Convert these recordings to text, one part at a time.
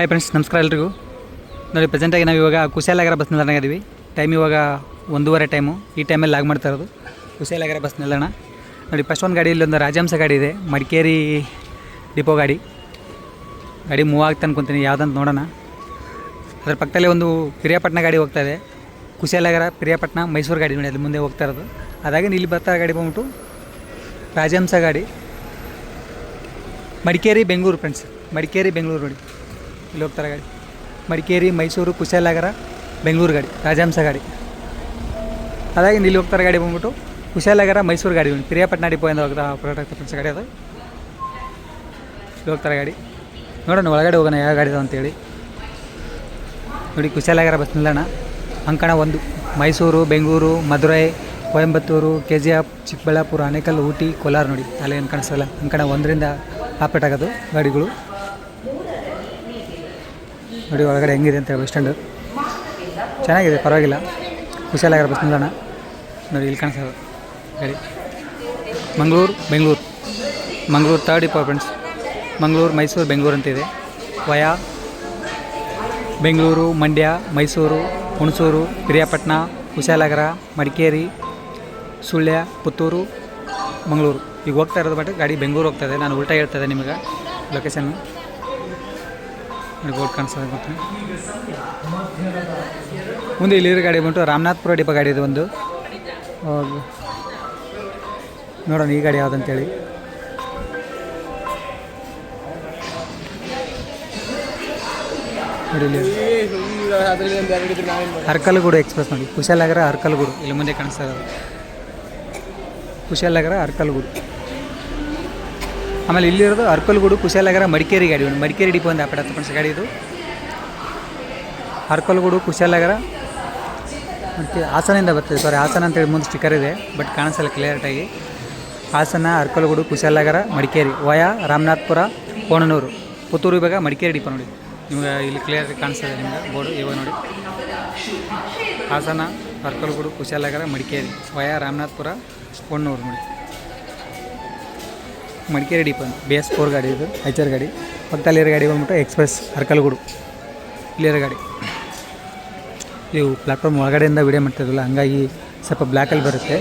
Hi friends ನಮಸ್ಕಾರ ಎಲ್ರಿಗೂ. ನೋಡಿ ಪ್ರೆಸೆಂಟಾಗಿ ನಾವು ಇವಾಗ ಕುಶಾಲನಗರ ಬಸ್ ನಿಲ್ದಾಣ ಇದ್ದೀವಿ ಟೈಮ್ ಇವಾಗ ಒಂದೂವರೆ ಟೈಮು ಈ ಟೈಮಲ್ಲಿ ಲಾಗ್ ಮಾಡ್ತಾ ಇರೋದು. ಕುಶಾಲನಗರ ಬಸ್ ನಿಲ್ದಾಣ. ನೋಡಿ ಫಸ್ಟ್ ಒಂದು ಗಾಡಿ ಇಲ್ಲೊಂದು ರಾಜಹಂಸ ಗಾಡಿ ಇದೆ. ಮಡಿಕೇರಿ ಡಿಪೋ ಗಾಡಿ. ಗಾಡಿ ಮೂವ್ ಆಗ್ತಾ ಅನ್ಕೊತೀನಿ ಯಾವುದಂತ ನೋಡೋಣ. ಅದ್ರ ಪಕ್ಕದಲ್ಲಿ ಒಂದು ಪಿರಿಯಾಪಟ್ಟಣ ಗಾಡಿ ಹೋಗ್ತಾ ಇದೆ. ಕುಶಾಲನಗರ, ಪಿರಿಯಾಪಟ್ಟಣ, ಮೈಸೂರು ಗಾಡಿ ನೋಡಿ, ಅಲ್ಲಿ ಮುಂದೆ ಹೋಗ್ತಾ ಇರೋದು. ಅದಾಗಿ ಇಲ್ಲಿ ಬರ್ತಾ ಗಾಡಿ ಬಂದ್ಬಿಟ್ಟು ರಾಜಹಂಸ ಗಾಡಿ. ಮಡಿಕೇರಿ, ಬೆಂಗಳೂರು ಫ್ರೆಂಡ್ಸ್ ಮಡಿಕೇರಿ, ಬೆಂಗಳೂರು ನೋಡಿ. ಇಲ್ಲಿ ಹೋಗ್ತಾರೆ ಗಾಡಿ. ಮಡಿಕೇರಿ, ಮೈಸೂರು, ಕುಶಾಲನಗರ, ಬೆಂಗಳೂರು ಗಾಡಿ, ರಾಜಹಂಸ ಗಾಡಿ. ಅದಾಗಿ ಇಲ್ಲಿ ಹೋಗ್ತಾರೆ ಗಾಡಿ ಬಂದ್ಬಿಟ್ಟು ಕುಶಾಲನಗರ, ಮೈಸೂರು ಗಾಡಿ ಬಂದು ಪಿರಿಯಾಪಟ್ಟಣ ಡಿಪೋಯಿಂದ ಹೋಗ್ತಾ ಪ್ರಾಡಕ್ಟ್ ಫ್ರೆಂಡ್ಸ್ ಗಾಡಿ ಅದು. ಇಲ್ಲಿ ಹೋಗ್ತಾರೆ ಗಾಡಿ. ನೋಡೋಣ, ಒಳಗಡೆ ಹೋಗೋಣ ಯಾವ ಗಾಡಿ ಅಂತೇಳಿ. ನೋಡಿ, ಕುಶಾಲನಗರ ಬಸ್ ನಿಲ್ದಾಣ. ಅಂಕಣ ಒಂದು, Mysuru, Bengaluru, Madurai, Coimbatore K G F Chikkaballapura, Anekal, Ooty, Kolar ನೋಡಿ. ಅಲ್ಲಿ ಏನು ಕಾಣಿಸಲ್ಲ ಅಂಕಣ ಒಂದರಿಂದ ಆಪರೇಟ್ ಆಗೋದು ಗಾಡಿಗಳು. ನೋಡಿ, ಒಳಗಡೆ ಹೆಂಗಿದೆ ಅಂತ ಬಸ್ ಸ್ಟ್ಯಾಂಡು ಚೆನ್ನಾಗಿದೆ, ಪರವಾಗಿಲ್ಲ. ಕುಶಾಲನಗರ ಬಸ್ ನಿಲ್ದಾಣ. ನೋಡಿ, ಇಲ್ಲಿ ಕಾಣಿಸೋದು ಗಾಡಿ. ಮಂಗಳೂರು, ಬೆಂಗಳೂರು. ಮಂಗಳೂರು ತರ್ಡ್ ಡಿಪಾರ್ಟ್ಮೆಂಟ್ಸ್ ಮಂಗಳೂರು, ಮೈಸೂರು, ಬೆಂಗಳೂರು ಅಂತಿದೆ ವಯಾ, ಬೆಂಗಳೂರು, ಮಂಡ್ಯ, ಮೈಸೂರು, ಹುಣಸೂರು ಪಿರಿಯಾಪಟ್ಟಣ ಕುಶಾಲನಗರ ಮಡಿಕೇರಿ, ಸುಳ್ಯ, ಪುತ್ತೂರು, ಮಂಗಳೂರು. ಈಗ ಹೋಗ್ತಾ ಇರೋದು ಬಟ್ ಗಾಡಿ ಬೆಂಗಳೂರು ಹೋಗ್ತಾ ಇದೆ. ನಾನು ಉಲ್ಟಾ ಹೇಳ್ತಾ ಇದೆ ನಿಮಗೆ ಲೊಕೇಶನ್ನು ಬೋರ್ಡ್ ಕಾಣಿಸ್ತದೆ ಮತ್ತೆ ಮುಂದೆ ಇಲ್ಲಿರೋ ಗಾಡಿ ಬಂತು ರಾಮನಾಥ್ಪುರ ಡಿಪ ಗಾಡಿ ಇದು ಒಂದು. ನೋಡೋಣ ಈ ಗಾಡಿ ಯಾವುದಂತೇಳಿ. ಅರ್ಕಲಗೂಡು ಎಕ್ಸ್ಪ್ರೆಸ್ ನೋಡಿ. ಕುಶಾಲನಗರ ಹರ್ಕಲ್ಗೂಡು ಇಲ್ಲಿ ಮುಂದೆ ಕಾಣಿಸ್ತಾ ಇರೋದು ಕುಶಾಲನಗರ ಅರ್ಕಲಗೂಡು. ಆಮೇಲೆ ಇಲ್ಲಿರೋದು ಹರ್ಕಲ್ಗೂಡು ಕುಶಾಲನಗರ, ಮಡಿಕೇರಿ ಗಾಡಿ ಒಂದು. ಮಡಿಕೇರಿ ಡಿಪೋ ಒಂದು ಆಪಡ ಫ್ರೆಂಡ್ಸ್ ಗಾಡಿ ಇದು. ಅರ್ಕಲ್ಗೂಡು, ಕುಶಾಲನಗರ. ಮತ್ತು ಹಾಸನಿಂದ ಬರ್ತದೆ. ಸಾರಿ ಹಾಸನ ಅಂತೇಳಿ ಮುಂದೆ ಸ್ಟಿಕ್ಕರ್ ಇದೆ ಬಟ್ ಕಾಣಿಸಲ್ಲ ಕ್ಲಿಯರ್ಟಾಗಿ ಹಾಸನ, ಅರ್ಕಲ್ಗೂಡು, ಕುಶಾಲನಗರ, ಮಡಿಕೇರಿ ವಯ ರಾಮನಾಥ್ಪುರ, ಕೋಣನೂರು. ಪುತ್ತೂರು ಇವಾಗ ಮಡಿಕೇರಿ ಡಿಪೋ ನೋಡಿ. ನಿಮ್ಗೆ ಇಲ್ಲಿ ಕ್ಲಿಯರ್ ಕಾಣಿಸ್ತದೆ ನಿಮ್ಗೆ ಬೋರ್ಡು ಇವಾಗ ನೋಡಿ. ಹಾಸನ, ಅರ್ಕಲ್ಗೂಡು, ಕುಶಾಲನಗರ, ಮಡಿಕೇರಿ ವಯ ರಾಮನಾಥ್ಪುರ, ಕೋಣನೂರು ನೋಡಿ. ಮಡಿಕೇರಿ ಡಿಪನ್ ಬಿ ಎಸ್ ಫೋರ್ ಗಾಡಿ ಇದು ಐಚರ್ ಗಾಡಿ. ಪಕ್ಕದಲ್ಲಿರೋ ಗಾಡಿ ಬಂದ್ಬಿಟ್ಟು ಎಕ್ಸ್ಪ್ರೆಸ್ ಅರ್ಕಲ್ಗೂಡು. ಇಲ್ಲಿರೋ ಗಾಡಿ. ನೀವು ಪ್ಲಾಟ್ಫಾರ್ಮ್ ಒಳಗಡೆಯಿಂದ ವಿಡಿಯೋ ಮಾಡ್ತಿರಲ್ಲ ಹಂಗಾಗಿ ಸ್ವಲ್ಪ ಬ್ಲ್ಯಾಕಲ್ಲಿ ಬರುತ್ತೆ.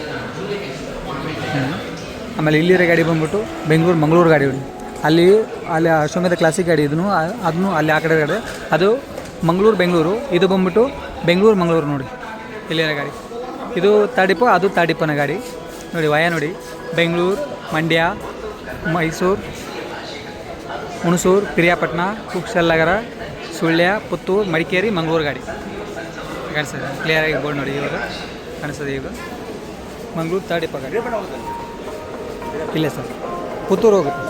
ಆಮೇಲೆ ಇಲ್ಲಿರೋ ಗಾಡಿ ಬಂದ್ಬಿಟ್ಟು ಬೆಂಗಳೂರು, ಮಂಗಳೂರು ಗಾಡಿ ಅಲ್ಲಿ ಅಲ್ಲಿ ಅಶ್ವಮೇಧ ಕ್ಲಾಸಿಕ್ ಗಾಡಿ ಇದನ್ನು ಅದನ್ನು ಅಲ್ಲಿ ಆ ಕಡೆ ಗಾಡಿ ಅದು ಮಂಗಳೂರು, ಬೆಂಗಳೂರು. ಇದು ಬಂದ್ಬಿಟ್ಟು ಬೆಂಗಳೂರು, ಮಂಗಳೂರು ನೋಡಿ. ಇಲ್ಲಿರೋ ಗಾಡಿ. ಇದು ತಾಡಿಪ, ಅದು ತಾಡಿಪ್ಪನ ಗಾಡಿ. ನೋಡಿ, ವಯ ನೋಡಿ. ಬೆಂಗಳೂರು, ಮಂಡ್ಯ ಮೈಸೂರು, ಹುಣಸೂರು, ಪಿರಿಯಾಪಟ್ಟಣ ಕುಶಾಲನಗರ ಸುಳ್ಯ, ಪುತ್ತೂರು, ಮಡಿಕೇರಿ, ಮಂಗಳೂರು ಗಾಡಿ. ಕಾಣಿಸ್ತದೆ ಕ್ಲಿಯರಾಗಿ ಬೋರ್ಡ್ ನೋಡಿ ಇವಾಗ ಕಾಣಿಸ್ತದೆ ಈಗ ಮಂಗಳೂರು ತರ್ಡ್ ಇಪ್ಪ ಗಾಡಿ. ಇಲ್ಲ ಸರ್, ಪುತ್ತೂರು ಹೋಗುತ್ತೆ.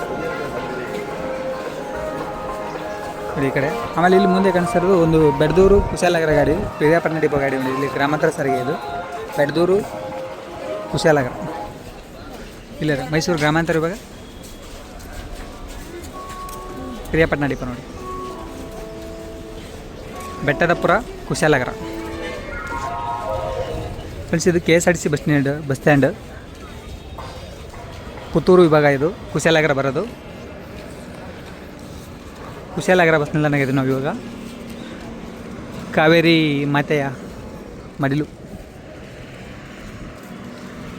ಈ ಕಡೆ. ಆಮೇಲೆ ಇಲ್ಲಿ ಮುಂದೆ ಕಾಣಿಸ್ತಿರೋದು ಒಂದು ಬೆಡ್ದೂರು, ಕುಶಾಲನಗರ ಗಾಡಿ, ಪಿರಿಯಾಪಟ್ಟಣ ಡಿಪೋ ಗಾಡಿ ಇಲ್ಲಿ ಗ್ರಾಮಾಂತರ ಸಾರಿಗೆ ಇದು. ಬೆಡ್ದೂರು, ಕುಶಾಲನಗರ. ಇಲ್ಲ ಮೈಸೂರು ಗ್ರಾಮಾಂತರ ವಿಭಾಗ ಪಿರಿಯಾಪಟ್ಟಣ ನೋಡಿ. ಬೆಟ್ಟದಪುರ, ಕುಶಾಲನಗರ. ಫ್ರೆಂಡ್ಸ್, ಇದು K S R T C bus stand bus stand. Puttur ವಿಭಾಗ ಇದು. ಕುಶಾಲನಗರ ಬರೋದು. ಕುಶಾಲನಗರ ಬಸ್ ನಿಲ್ದಾಣಗಿದೆ ನಾವು ಇವಾಗ ಕಾವೇರಿ ಮಾತೆಯ ಮಡಿಲು.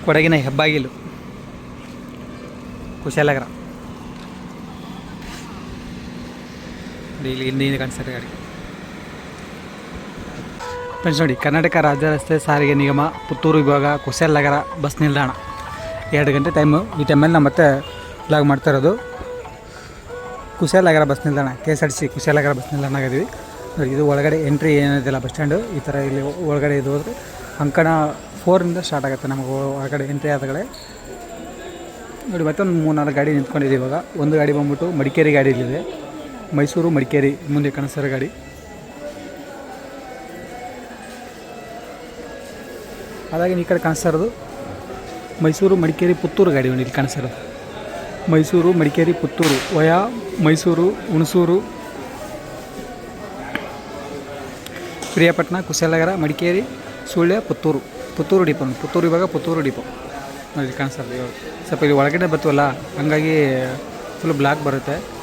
ಕೊಡಗಿನ ಹೆಬ್ಬಾಗಿಲು. ಕುಶಾಲನಗರ. ಇಲ್ಲಿ ಹಿಂದೆ ಕಾಣಿಸ್ತಾರೆ ಗಾಡಿ. ಫ್ರೆಂಡ್ಸ್ ನೋಡಿ, ಕರ್ನಾಟಕ ರಾಜ್ಯ ರಸ್ತೆ ಸಾರಿಗೆ ನಿಗಮ, ಪುತ್ತೂರು ವಿಭಾಗ ನಗರ ಬಸ್ ನಿಲ್ದಾಣ. ಎರಡು ಗಂಟೆ ಟೈಮು ಈ ಟೈಮಲ್ಲಿ ನಾವು ಮತ್ತೆ ಲಾಗ್ ಮಾಡ್ತಾ ಇರೋದು. ಕುಶಾಲನಗರ ಬಸ್ ನಿಲ್ದಾಣ K S R C C Kushalnagar bus ನಿಲ್ದಾಣ ಆಗಿದ್ದೀವಿ. ನೋಡಿ, ಇದು ಒಳಗಡೆ ಎಂಟ್ರಿ ಏನಿದೆಯಲ್ಲ ಬಸ್ ಸ್ಟ್ಯಾಂಡು ಈ ಥರ ಇಲ್ಲಿ ಒಳಗಡೆ ಇದು ಹೋದರೆ ಅಂಕಣ ಫೋರಿಂದ ಸ್ಟಾರ್ಟ್ ಆಗುತ್ತೆ ನಮಗೆ ಒಳಗಡೆ ಎಂಟ್ರಿ ಆದ ಕಡೆ. ನೋಡಿ, ಮತ್ತೊಂದು ಮೂರು ನಾಲ್ಕು ಗಾಡಿ ನಿಂತ್ಕೊಂಡಿದ್ದೀವಿ ಇವಾಗ. ಒಂದು ಗಾಡಿ ಬಂದ್ಬಿಟ್ಟು ಮಡಿಕೇರಿ ಗಾಡಿ ಇಲ್ಲಿದೆ. ಮೈಸೂರು, ಮಡಿಕೇರಿ, ಮುಂದೆ ಕನಸರ ಗಾಡಿ. ಹಾಗಾಗಿ ಈ ಕಡೆ ಕಾಣಿಸ್ತಾ ಇರೋದು ಮೈಸೂರು, ಮಡಿಕೇರಿ, ಪುತ್ತೂರು ಗಾಡಿ ಇಲ್ಲಿ ಕಾಣಿಸ್ತಾ ಇರೋದು ಮೈಸೂರು, ಮಡಿಕೇರಿ, ಪುತ್ತೂರು, ವಯಾ, ಮೈಸೂರು, ಹುಣಸೂರು ಪ್ರಿಯಾಪಟ್ಟಣ ಕುಶಾಲನಗರ, ಮಡಿಕೇರಿ, ಸುಳ್ಯ, ಪುತ್ತೂರು. ಪುತ್ತೂರು ಡಿಪೋ. ಪುತ್ತೂರು ಇವಾಗ ಪುತ್ತೂರು ಡಿಪೋ. ನೋಡಿ ಕಾಣಿಸ್ತಾ ಇವಾಗ. ಸ್ವಲ್ಪ ಇಲ್ಲಿ ಒಳಗಡೆ ಬರ್ತವಲ್ಲ ಹಂಗಾಗಿ ಫುಲ್ ಬ್ಲಾಕ್ ಬರುತ್ತೆ.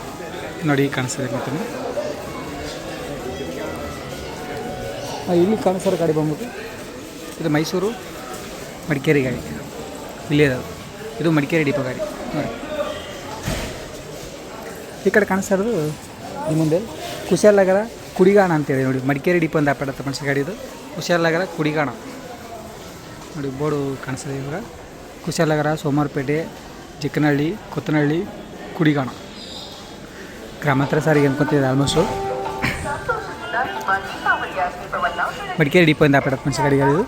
ನೋಡಿ ಈಗ ಕಾಣಿಸ್ತಿದೆ ಮತ್ತೆ ಇಲ್ಲಿ ಕಾಣಿಸ್ತಾರೆ ಗಾಡಿ ಬಂದ್ಬಿಟ್ಟು. ಇದು ಮೈಸೂರು ಮಡಿಕೇರಿ ಗಾಡಿ. ಇಲ್ಲೇ ಅದು ಇದು ಮಡಿಕೇರಿ ಡಿಪೋ ಗಾಡಿ. ನೋಡಿ ಈ ಕಡೆ ಕಾಣಿಸ್ತಾ ಇರೋದು ಈ ಮುಂದೆ ಕುಶಾಲನಗರ ಕುಡಿಗಾಣ ಅಂತೇಳಿ ನೋಡಿ. ಮಡಿಕೇರಿ ಡಿಪೋ ಅಂತ ಆಪಾಡತ್ತೆ ಮನುಷ್ಯ ಗಾಡಿ ಇದು. ಕುಶಾಲನಗರ ಕುಡಿಗಾಣ. ನೋಡಿ ಬೋರ್ಡು ಕಾಣಿಸ್ತದೆ ಇವಾಗ. ಕುಶಾಲನಗರ ಸೋಮವಾರಪೇಟೆ ಚಿಕ್ಕನಹಳ್ಳಿ ಕೊತ್ತನಹಳ್ಳಿ ಕುಡಿಗಾಣ. ಗ್ರಾಮಾಂತರ ಸಾರಿಗೆ ಅನ್ಕೊತಿದ್ದೆ ಆಲ್ಮೋಸ್ಟು ಮಡಿಕೇರಿ ಡಿಪೋ ಇಂದ ಆಪಡತ್ತೆ ಮನುಷ್ಯ ಗಾಡಿಗಳು ಇದು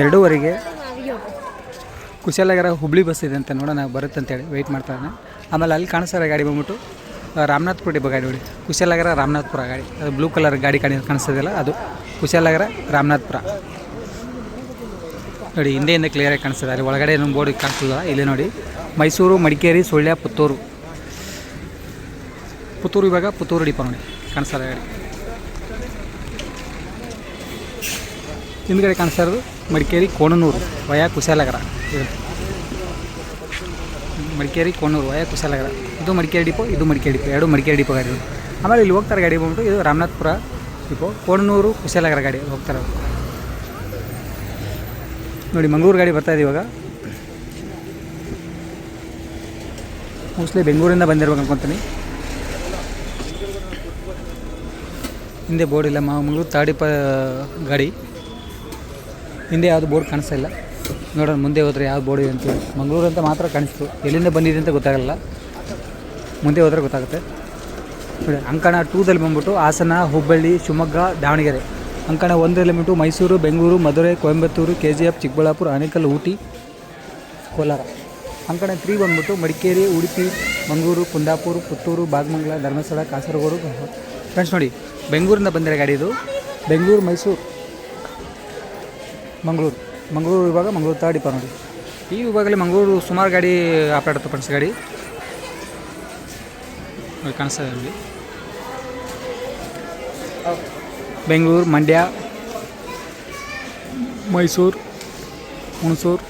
ಎರಡೂವರೆಗೆ. ಕುಶಾಲನಗರ ಹುಬ್ಳಿ ಬಸ್ ಇದೆ ಅಂತ ನೋಡೋಣ, ಬರುತ್ತೆ ಅಂತೇಳಿ ವೆಯ್ಟ್ ಮಾಡ್ತಾನೆ ಆಮೇಲೆ ಅಲ್ಲಿ ಕಾಣಿಸ್ತಾರೆ ಗಾಡಿ ಬಂದ್ಬಿಟ್ಟು ರಾಮನಾಥ್ಪುರ ಡಿಪೋ ಗಾಡಿ ನೋಡಿ. ಕುಶಾಲನಗರ ರಾಮನಾಥ್ಪುರ ಗಾಡಿ. ಅದು ಬ್ಲೂ ಕಲರ್ ಗಾಡಿ ಕಾಣಿ ಕಾಣಿಸ್ತದಲ್ಲ ಅದು. ಕುಶಾಲನಗರ ರಾಮನಾಥ್ಪುರ. ನೋಡಿ, ಹಿಂದೆಯಿಂದ ಕ್ಲಿಯರಾಗಿ ಕಾಣಿಸ್ತದೆ. ಅಲ್ಲಿ ಒಳಗಡೆ ನಮ್ಮ ಬೋರ್ಡ್ ಕಾಣಿಸ್ತದ ಇಲ್ಲಿ ನೋಡಿ, ಮೈಸೂರು, ಮಡಿಕೇರಿ, ಸುಳ್ಯ, ಪುತ್ತೂರು. ಪುತ್ತೂರು ಇವಾಗ ಪುತ್ತೂರು ಡಿಪ ನೋಡಿ ಕಾಣಿಸ್ತಾರೆ ಗಾಡಿ. ಹಿಂದ್ಗಡೆ ಕಾಣಿಸ್ತಾ ಇರೋದು ಮಡಿಕೇರಿ, ಕೋಣನೂರು, ವಯ ಕುಶಾಲಗರ ಮಡಿಕೇರಿ, ಕೋಣನೂರು, ವಯ ಕುಶಾಲಗರ ಇದು ಮಡಿಕೇರಿ ಡಿಪೋ ಇದು ಮಡಿಕೇರಿ ಡಿಪೋ ಎರಡು ಮಡಿಕೇರಿ ಡಿಪೋ ಗಾಡಿ ಆಮೇಲೆ ಇಲ್ಲಿ ಹೋಗ್ತಾರೆ ಗಾಡಿ ಬಂದ್ಬಿಟ್ಟು, ಇದು ರಾಮನಾಥ್ಪುರ ಡಿಪೋ ಕೋಣನೂರು ಕುಶಾಲಗರ ಗಾಡಿ ಹೋಗ್ತಾರೆ. ನೋಡಿ, ಮಂಗಳೂರು ಗಾಡಿ ಬರ್ತಾ ಇದೆ ಇವಾಗ. ಮೋಸ್ಟ್ಲಿ ಬೆಂಗಳೂರಿಂದ ಬಂದಿರ್ಬೇಕು ಅನ್ಕೊತೀನಿ. ಹಿಂದೆ ಬೋರ್ಡ್ ಇಲ್ಲ ಮಂಗಳೂರು ತಾಡಿಪ ಗಾಡಿ. ಹಿಂದೆ ಯಾವುದು ಬೋರ್ಡ್ ಕಾಣಿಸ್ತಾ ಇಲ್ಲ. ನೋಡೋಣ, ಮುಂದೆ ಹೋದ್ರೆ ಯಾವ ಬೋರ್ಡ್ ಇದೆ ಅಂತೇಳಿ. ಮಂಗಳೂರು ಅಂತ ಮಾತ್ರ ಕಾಣಿಸ್ತು. ಎಲ್ಲಿಂದ ಬಂದಿದೆ ಅಂತ ಗೊತ್ತಾಗಲ್ಲ. ಮುಂದೆ ಹೋದ್ರೆ ಗೊತ್ತಾಗುತ್ತೆ. ನೋಡಿ, ಅಂಕಣ ಟೂದಲ್ಲಿ ಬಂದ್ಬಿಟ್ಟು ಹಾಸನ, ಹುಬ್ಬಳ್ಳಿ, ಶಿವಮೊಗ್ಗ, ದಾವಣಗೆರೆ. ಅಂಕಣ ಒಂದು element Mysuru, Bengaluru, Madurai, Coimbatore K G F Chikkaballapura, Anekal, Ooty, Kolar. ಅಂಕಣ ತ್ರೀ ಬಂದ್ಬಿಟ್ಟು ಮಡಿಕೇರಿ, ಉಡುಪಿ, ಮಂಗಳೂರು, ಕುಂದಾಪುರ, ಪುತ್ತೂರು, ಬಾಗಮಂಗಲ, ಧರ್ಮಸ್ಥಳ, ಕಾಸರಗೋಡು ಫ್ರೆಂಡ್ಸ್ ನೋಡಿ, ಬೆಂಗಳೂರಿಂದ ಬಂದಿರೋ ಗಾಡಿ ಇದು. ಬೆಂಗಳೂರು, ಮೈಸೂರು, ಮಂಗಳೂರು. ಮಂಗಳೂರು ವಿಭಾಗ, ಮಂಗಳೂರು ತರ್ಡ್ ಡಿಪೋ ನೋಡಿ. ಈ ವಿಭಾಗದಲ್ಲಿ ಮಂಗಳೂರು ಸುಮಾರು ಗಾಡಿ ಆಪರೇಟ್ ಫ್ರೆಂಡ್ಸ್ ಗಾಡಿ. ಕಾಣಿಸ್ತಾ ಇದೆ ನೋಡಿ ಬೆಂಗಳೂರು, ಮಂಡ್ಯ, ಮೈಸೂರು, ಹುಣಸೂರು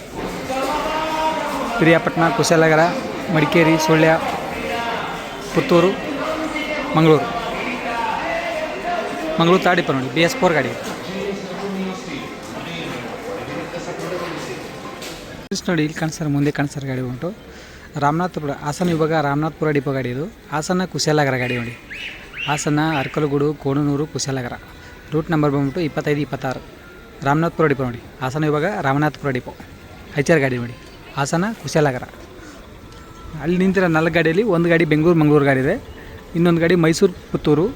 ಪಿರಿಯಾಪಟ್ಟಣ ಕುಶಾಲನಗರ, ಮಡಿಕೇರಿ, ಸುಳ್ಯ, ಪುತ್ತೂರು, ಮಂಗಳೂರು. ಮಂಗಳೂರು ತಾಡಿಪ್ಪ ಡಿಪೋ ನೋಡಿ ಬಿ ಎಸ್ ಫೋರ್ ಗಾಡಿ. ನೋಡಿ, ಇಲ್ಲಿ ಕಾಣಿಸ್ತಾರೆ ಮುಂದೆ ಕಾಣಿಸ್ತಾರೆ ಗಾಡಿ ಉಂಟು. ರಾಮನಾಥಪುರ, ಹಾಸನ ವಿಭಾಗ ರಾಮನಾಥಪುರ ಡಿಪೋ ಗಾಡಿ ಇದು. ಹಾಸನ, ಕುಶಾಲನಗರ ಗಾಡಿ ನೋಡಿ. ಹಾಸನ, ಅರ್ಕಲಗೂಡು, ಕೋಣನೂರು, ಕುಶಾಲನಗರ. ರೂಟ್ ನಂಬರ್ ಬಂದ್ಬಿಟ್ಟು ಇಪ್ಪತ್ತೈದು, ಇಪ್ಪತ್ತಾರು. ರಾಮನಾಥ್ಪುರ ಡಿಪೋ ನೋಡಿ. ಹಾಸನ ವಿಭಾಗ, ರಾಮನಾಥ್ಪುರ ಡಿಪೋ. ಹೈಚರ್ ಗಾಡಿ ನೋಡಿ. ಹಾಸನ, ಕುಶಾಲನಗರ. ಅಲ್ಲಿ ನಿಂತಿರೋ ನಾಲ್ಕು ಗಾಡಿಯಲ್ಲಿ ಒಂದು ಗಾಡಿ ಬೆಂಗಳೂರು, ಮಂಗಳೂರು ಗಾಡಿ ಇದೆ. ಇನ್ನೊಂದು ಗಾಡಿ ಮೈಸೂರು, ಪುತ್ತೂರು.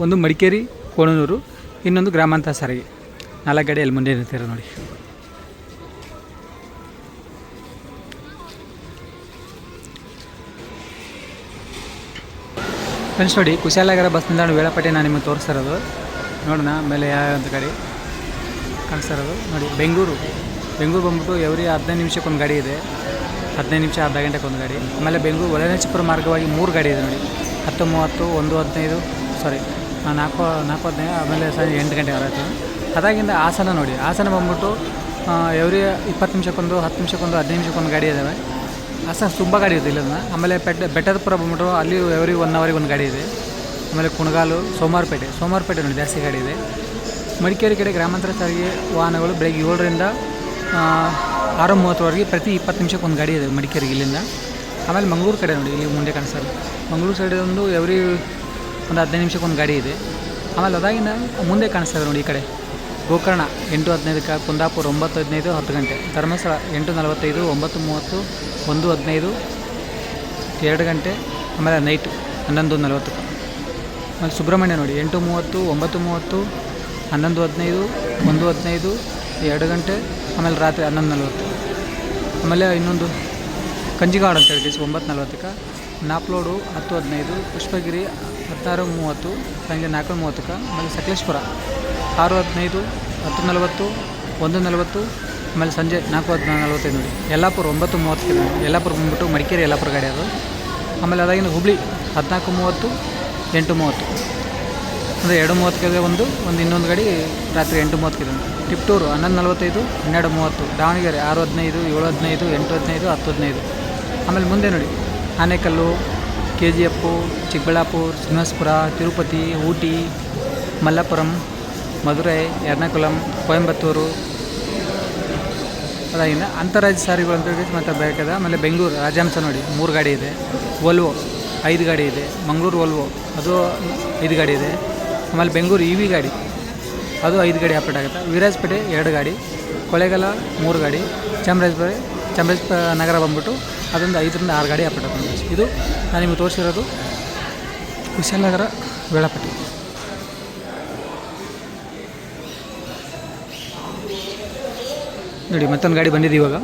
ಒಂದು ಮಡಿಕೇರಿ, ಕೋಣನೂರು. ಇನ್ನೊಂದು ಗ್ರಾಮಾಂತರ ಸಾರಿಗೆ. ನಾಲ್ಕು ಗಾಡಿ ಅಲ್ಲಿ ಮುಂದೆ ನಿಂತಿರೋ ನೋಡಿ. ಫ್ರೆಂಡ್ಸ್ ನೋಡಿ, ಕುಶಾಲನಗರ ಬಸ್ ನಿಲ್ದಾಣ ವೇಳಾಪಟ್ಟಿ ನಾನು ನಿಮಗೆ ತೋರಿಸ್ತಾ ಇರೋದು. ನೋಡೋಣ, ಆಮೇಲೆ ಯಾವ ಅಂತ ಗಾಡಿ ಕಾಣಿಸ್ತಾ ಇರೋದು. ನೋಡಿ, ಬೆಂಗಳೂರು. ಬೆಂಗಳೂರು ಬಂದ್ಬಿಟ್ಟು ಎವ್ರಿ ಹದಿನೈದು ನಿಮಿಷಕ್ಕೊಂದು ಗಾಡಿ ಇದೆ. ಹದಿನೈದು ನಿಮಿಷ, ಅರ್ಧ ಗಂಟೆಗೆ ಒಂದು ಗಾಡಿ. ಆಮೇಲೆ ಬೆಂಗಳೂರು ಒಳನೇಚಿಪುರ ಮಾರ್ಗವಾಗಿ ಮೂರು ಗಾಡಿ ಇದೆ ನೋಡಿ. ಹತ್ತು, ಮೂವತ್ತು, ಒಂದು, ಹದಿನೈದು ಸಾರಿ ನಾಲ್ಕು ನಾಲ್ಕು, ಹದಿನೈದು, ಆಮೇಲೆ ಸರಿ ಎಂಟು ಗಂಟೆ ಆಗುತ್ತೆ. ಅದಾಗಿಂದ ಹಾಸನ ನೋಡಿ. ಹಾಸನ ಬಂದ್ಬಿಟ್ಟು ಎವ್ರಿ ಇಪ್ಪತ್ತು ನಿಮಿಷಕ್ಕೊಂದು, ಹತ್ತು ನಿಮಿಷಕ್ಕೊಂದು, ಹದಿನೈದು ನಿಮಿಷಕ್ಕೊಂದು ಗಾಡಿ ಇದ್ದಾವೆ ಹಾಸನ ತುಂಬ ಗಾಡಿ ಇದೆ ಇಲ್ಲದನ್ನ ಆಮೇಲೆ ಬೆಟ್ಟ ಬೆಟ್ಟದಪುರ ಬಂದ್ಬಿಟ್ಟು ಅಲ್ಲಿ ಎವ್ರಿ ಒನ್ ಅವರಿಗೆ ಒಂದು ಗಾಡಿ ಇದೆ. ಆಮೇಲೆ ಕುಣಗಾಲು ಸೋಮವಾರಪೇಟೆ ಸೋಮವಾರಪೇಟೆ ನೋಡಿ ಜಾಸ್ತಿ ಗಾಡಿ ಇದೆ. ಮಡಿಕೇರಿ ಕಡೆ ಗ್ರಾಮಾಂತರ ಸಾರಿಗೆ ವಾಹನಗಳು ಬೆಳಗ್ಗೆ ಏಳರಿಂದ ಆರು ಮೂವತ್ತರವರೆಗೆ ಪ್ರತಿ ಇಪ್ಪತ್ತು ನಿಮಿಷಕ್ಕೆ ಒಂದು ಗಾಡಿ ಇದೆ ಮಡಿಕೇರಿಗೆ ಇಲ್ಲಿಂದ. ಆಮೇಲೆ ಮಂಗಳೂರು ಕಡೆ ನೋಡಿ, ಇಲ್ಲಿ ಮುಂದೆ ಕಾಣಿಸ್ತಾರೆ ಮಂಗಳೂರು ಸೈಡ್ ಒಂದು ಎವ್ರಿ ಒಂದು ಹದಿನೈದು ನಿಮಿಷಕ್ಕೆ ಒಂದು ಗಾಡಿ ಇದೆ. ಆಮೇಲೆ ಅದಾಗಿಂದ ಮುಂದೆ ಕಾಣಿಸ್ತಾರೆ ನೋಡಿ ಈ ಕಡೆ. ಗೋಕರ್ಣ, ಎಂಟು ಹದಿನೈದಕ್ಕೆ ಕುಂದಾಪುರ, ಒಂಬತ್ತು ಹದಿನೈದು, ಹತ್ತು ಗಂಟೆ. ಧರ್ಮಸ್ಥಳ, ಎಂಟು ನಲವತ್ತೈದು, ಒಂಬತ್ತು ಮೂವತ್ತು, ಒಂದು ಹದಿನೈದು, ಎರಡು ಗಂಟೆ, ಆಮೇಲೆ ನೈಟ್ ಹನ್ನೊಂದು ನಲವತ್ತಕ್ಕೆ ಆಮೇಲೆ ಸುಬ್ರಹ್ಮಣ್ಯ ನೋಡಿ, ಎಂಟು ಮೂವತ್ತು, ಒಂಬತ್ತು ಮೂವತ್ತು, ಹನ್ನೊಂದು ಹದಿನೈದು, ಒಂದು ಹದಿನೈದು, ಎರಡು ಗಂಟೆ, ಆಮೇಲೆ ರಾತ್ರಿ ಹನ್ನೊಂದು ನಲ್ವತ್ತು. ಆಮೇಲೆ ಇನ್ನೊಂದು ಕಂಜಿಗಾಡ್ ಅಂತ ಹೇಳಿ ಒಂಬತ್ತು ನಲ್ವತ್ತಕ್ಕೆ, ನಾಪ್ಲೋಡು ಹತ್ತು ಹದಿನೈದು, ಪುಷ್ಪಗಿರಿ ಹದಿನಾರು ಮೂವತ್ತು ಸಂಜೆ ನಾಲ್ಕು ಮೂವತ್ತಕ್ಕೆ, ಆಮೇಲೆ ಸಕಲೇಶ್ಪುರ ಆರು ಹದಿನೈದು, ಹತ್ತು ನಲವತ್ತು, ಒಂದು ನಲವತ್ತು, ಆಮೇಲೆ ಸಂಜೆ ನಾಲ್ಕು ಹದಿನ ನಲವತ್ತೈದು ನೋಡಿ. ಯಲ್ಲಾಪುರ ಒಂಬತ್ತು ಮೂವತ್ತಕ್ಕೆ ಯಲ್ಲಾಪುರ ಬಂದ್ಬಿಟ್ಟು ಮಡಿಕೇರಿ ಯಲ್ಲಾಪುರ ಗಾಡಿ ಅದು. ಆಮೇಲೆ ಅದಾಗಿನ ಹುಬ್ಳಿ ಹದಿನಾಲ್ಕು ಮೂವತ್ತು ಎಂಟು ಮೂವತ್ತು. ಅಂದರೆ ಎರಡು ಮೂವತ್ತಕ್ಕೆ ಒಂದು ಒಂದು ಇನ್ನೊಂದು ಗಾಡಿ ರಾತ್ರಿ ಎಂಟು ಮೂವತ್ತಕ್ಕೆ ಟಿಪ್ಟೂರು ಹನ್ನೊಂದು ನಲವತ್ತೈದು, ಹನ್ನೆರಡು ಮೂವತ್ತು, ದಾವಣಗೆರೆ ಆರು ಹದಿನೈದು, ಏಳು ಹದಿನೈದು, ಎಂಟು ಹದಿನೈದು, ಹತ್ತು ಹದಿನೈದು. ಆಮೇಲೆ ಮುಂದೆ ನೋಡಿ, Anekal K G F Chikkaballapura ಸಿಂಹಸ್ಪುರ Tirupati, Ooty, Malappuram, Madurai, Ernakulam, Coimbatore. ಅದಾಗಿಂದ ಅಂತಾರಾಜ್ಯ ಸಾರಿಗಳು ಅಂತ ಹೇಳಿ ಬೇಕಾದ, ಆಮೇಲೆ ಬೆಂಗಳೂರು ರಾಜಹಂಸ ನೋಡಿ, ಮೂರು ಗಾಡಿ ಇದೆ. ವೋಲ್ವೋ. ಐದು ಗಾಡಿ ಇದೆ, ಮಂಗಳೂರು ವೋಲ್ವೋ ಅದು ಐದು ಗಾಡಿ ಇದೆ, ಆಮೇಲೆ ಬೆಂಗಳೂರು ಇ ವಿ ಗಾಡಿ, ಅದು ಐದು ಗಾಡಿ ಆಪ್ರೇಟ್ ಆಗುತ್ತೆ. ವಿರಾಜಪೇಟೆ ಎರಡು ಗಾಡಿ ಕೊಳ್ಳೇಗಾಲ ಮೂರು ಗಾಡಿ ಚಾಮರಾಜಪೇಟೆ ಚಾಮರಾಜ ನಗರ ಬಂದ್ಬಿಟ್ಟು ಅದೊಂದು ಐದರಿಂದ ಆರು ಗಾಡಿ ಆಪ್ರೇಟ್ ಆಗುತ್ತೆ. ಇದು ನಾನು ನಿಮಗೆ ತೋರಿಸಿರೋದು ಕುಶಾಲನಗರ ವೇಳಾಪಟ್ಟಿ. ನೋಡಿ, ಮತ್ತೊಂದು ಗಾಡಿ ಬಂದಿದೆ ಇವಾಗ.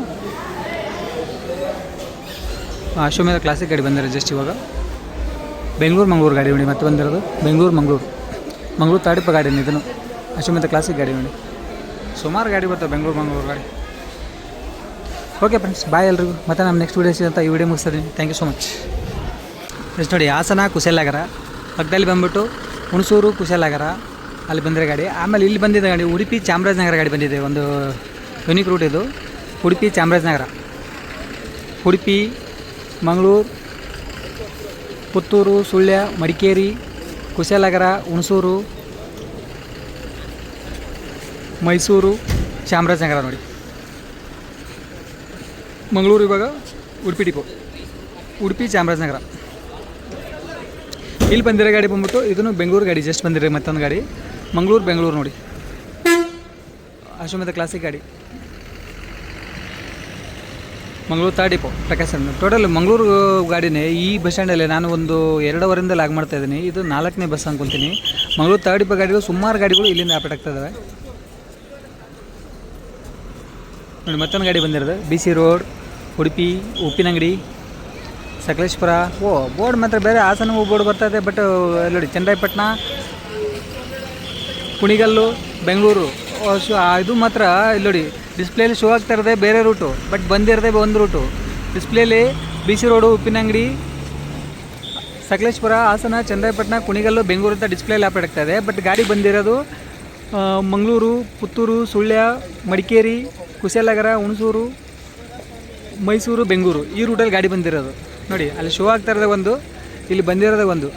ಅಶ್ವಮೇಧ ಕ್ಲಾಸಿಕ್ ಗಾಡಿ ಬಂದಿದೆ ಜಸ್ಟ್ ಇವಾಗ. ಬೆಂಗಳೂರು ಮಂಗಳೂರು ಗಾಡಿ ನೋಡಿ, ಮತ್ತೆ ಬಂದಿರೋದು ಬೆಂಗಳೂರು ಮಂಗಳೂರು. ಮಂಗಳೂರು ತಾಡಿಪ ಗಾಡಿ ಇದನ್ನು ಅಶ್ವಮಂತ ಕ್ಲಾಸಿಕ್ ಗಾಡಿ ನೋಡಿ. ಸುಮಾರು ಗಾಡಿ ಬರ್ತವೆ ಬೆಂಗಳೂರು ಮಂಗ್ಳೂರು ಗಾಡಿ. ಓಕೆ ಫ್ರೆಂಡ್ಸ್ ಬಾಯ್ ಎಲ್ರಿಗೂ. ಮತ್ತೆ ನಮ್ಮ ನೆಕ್ಸ್ಟ್ ವೀಡಿಯೋ ಅಂತ ಈ ವಿಡಿಯೋ ಮುಗಿಸ್ತೀನಿ thank you so much friends ನೋಡಿ, ಹಾಸನ ಕುಶಾಲನಗರ. ಪಕ್ಕದಲ್ಲಿ ಬಂದ್ಬಿಟ್ಟು ಹುಣಸೂರು ಕುಶಾಲನಗರ. ಅಲ್ಲಿ ಬಂದಿರೋ ಗಾಡಿ. ಆಮೇಲೆ ಇಲ್ಲಿ ಬಂದಿದ್ದ ಗಾಡಿ ಉಡುಪಿ ಚಾಮರಾಜನಗರ ಗಾಡಿ ಬಂದಿದೆ. ಒಂದು ಯುನಿಕ್ ರೂಟ್ ಇದು. ಉಡುಪಿ ಚಾಮರಾಜನಗರ. ಉಡುಪಿ, ಮಂಗಳೂರು ಪುತ್ತೂರು, ಸುಳ್ಯ, ಮಡಿಕೇರಿ ಕುಶಾಲನಗರ ಹುಣಸೂರು, ಮೈಸೂರು, ಚಾಮರಾಜನಗರ ನೋಡಿ. ಮಂಗಳೂರು ಇವಾಗ ಉಡುಪಿ ಡಿಪೋ. ಉಡುಪಿ, ಚಾಮರಾಜನಗರ. ಇಲ್ಲಿ ಬಂದಿರೋ ಗಾಡಿ ಬಂದ್ಬಿಟ್ಟು ಇದನ್ನು ಬೆಂಗಳೂರು ಗಾಡಿ ಜಸ್ಟ್ ಬಂದಿರೋ ಮತ್ತೊಂದು ಗಾಡಿ. ಮಂಗಳೂರು, ಬೆಂಗಳೂರು ನೋಡಿ. ಅಶ್ವಮೇಧ ಕ್ಲಾಸಿಕ್ ಗಾಡಿ. ಮಂಗಳೂರು ತಾಡಿಪೋ ಡಿಪೋ ಪ್ರಕಾಶ್ ಟೋಟಲ್ ಮಂಗಳೂರು ಗಾಡಿನೇ ಈ ಬಸ್ ಸ್ಟ್ಯಾಂಡಲ್ಲಿ ನಾನು ಒಂದು ಎರಡೂವರೆಯಿಂದ ಲಾಗ್ ಮಾಡ್ತಾ ಇದ್ದೀನಿ. ಇದು ನಾಲ್ಕನೇ ಬಸ್ ಅನ್ಕೊಂತೀನಿ ಮಂಗಳೂರು ತಾಡಿಪ ಗಾಡಿಗಳು, ಸುಮಾರು ಗಾಡಿಗಳು ಇಲ್ಲಿಂದ ಆಪರೇಟ್ ಆಗ್ತಾ ಇದ್ದಾವೆ ನೋಡಿ, ಮತ್ತೊಂದು ಗಾಡಿ ಬಂದಿರೋದು. B C road Udupi, Uppinangady, Sakleshpur. Oh, board ಮಾತ್ರ ಬೇರೆ ಹಾಸನ ಬೋರ್ಡ್ ಬರ್ತಾ ಇದೆ ಬಟ್ ನೋಡಿ ಚನ್ನರಾಯಪಟ್ಟಣ ಕುಣಿಗಲ್ಲು, ಬೆಂಗಳೂರು. ಶೋ ಇದು ಮಾತ್ರ, ಇಲ್ಲಿ ನೋಡಿ ಡಿಸ್ಪ್ಲೇಲಿ ಶೋ ಆಗ್ತಾ ಇರೋದೇ ಬೇರೆ ರೂಟು ಬಟ್ ಬಂದಿರದೆ ಒಂದು route ಡಿಸ್ಪ್ಲೇಲಿ B C road Uppinangady, Sakleshpur, Hassan Chandrapatna Kunigal, Bengaluru ಅಂತ ಡಿಸ್ಪ್ಲೇಲಿ ಆಪರೇಟ್ ಆಗ್ತಾ ಇದೆ. ಬಟ್ ಗಾಡಿ ಬಂದಿರೋದು ಮಂಗಳೂರು, ಪುತ್ತೂರು, ಸುಳ್ಯ, ಮಡಿಕೇರಿ, ಕುಶಾಲನಗರ, ಹುಣಸೂರು, ಮೈಸೂರು, ಬೆಂಗಳೂರು ಈ ರೂಟಲ್ಲಿ ಗಾಡಿ ಬಂದಿರೋದು. ನೋಡಿ, ಅಲ್ಲಿ ಶೋ ಆಗ್ತಾ ಇರೋದೇ ಒಂದು, ಇಲ್ಲಿ ಬಂದಿರೋದೇ ಒಂದು.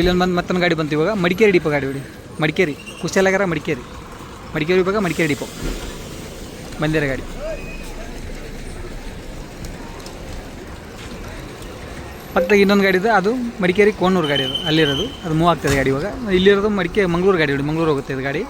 ಇಲ್ಲೊಂದು ಬಂದು ಮತ್ತೊಂದು ಗಾಡಿ ಬಂತು ಇವಾಗ, ಮಡಿಕೇರಿ ಡಿಪೋ ಗಾಡಿ ಬಿಡಿ. ಮಡಿಕೇರಿ ಕುಶಾಲನಗರ ಮಡಿಕೇರಿ. ಮಡಿಕೇರಿ ಇವಾಗ ಮಡಿಕೇರಿ ಡಿಪೋ. ಬಂದಿರೋ ಗಾಡಿ. ಪಕ್ಕದಾಗ ಇನ್ನೊಂದು ಗಾಡಿ ಇದೆ, ಅದು ಮಡಿಕೇರಿ ಕೋಣೂರು ಗಾಡಿ ಅದು, ಅಲ್ಲಿರೋದು. ಅದು ಮೂವ್ ಆಗ್ತದೆ ಗಾಡಿ ಇವಾಗ. ಇಲ್ಲಿರೋದು ಮಡಿಕೆ ಮಂಗಳೂರು ಗಾಡಿ ಮಂಗಳೂರು ಹೋಗುತ್ತೆ ಇದು ಗಾಡಿ.